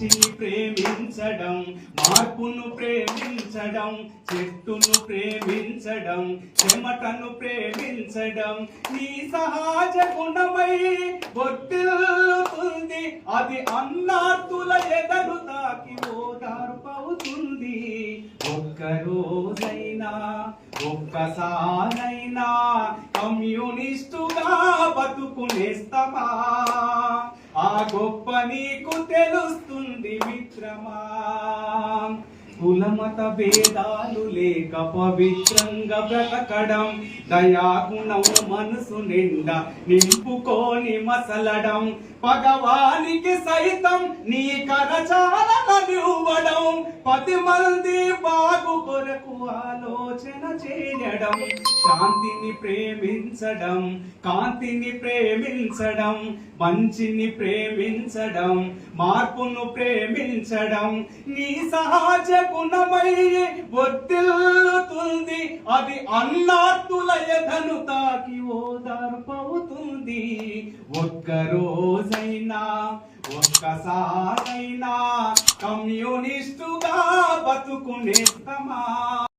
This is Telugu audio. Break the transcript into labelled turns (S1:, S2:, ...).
S1: మంచిని ప్రేమించడం మార్పును ప్రేమించడం చెట్టును ప్రేమించడం చెమటను ప్రేమించడం నీ సహజ గుణమై వర్తిల్లుతుంది అది అన్నార్తుల ఎదరు తాకి ఓదార్పవుతుంది ఒక్కరోజైనా ఒక్కసారైనా కమ్యూనిస్టుగా బతుకునేస్తమా? ఆ గొప్ప నీకు తెలుస్తుంది మిత్రమా కులమత భేదాలు లేక పవిత్రంగా బ్రతకడం దయాగుణం మనసు నిండా నింపుకోని మసలడం పగవానికి సైతం నీ కరచాలనివ్వడం పది మంది బాగు కొరకు ఆలో ఆలోచన చేయడం శాంతిని ప్రేమించడం కాంతిని ప్రేమించడం మంచిని ప్రేమించడం మార్పును ప్రేమించడం నీ సహజ గుణమై వర్తిల్లుతుంది అది అన్నార్తుల ఎదను తాకి ఓదార్పవుతుంది ఒక్క రోజైనా ఒక్కసారైనా కమ్యూనిస్టుగా బతుకునేస్తమా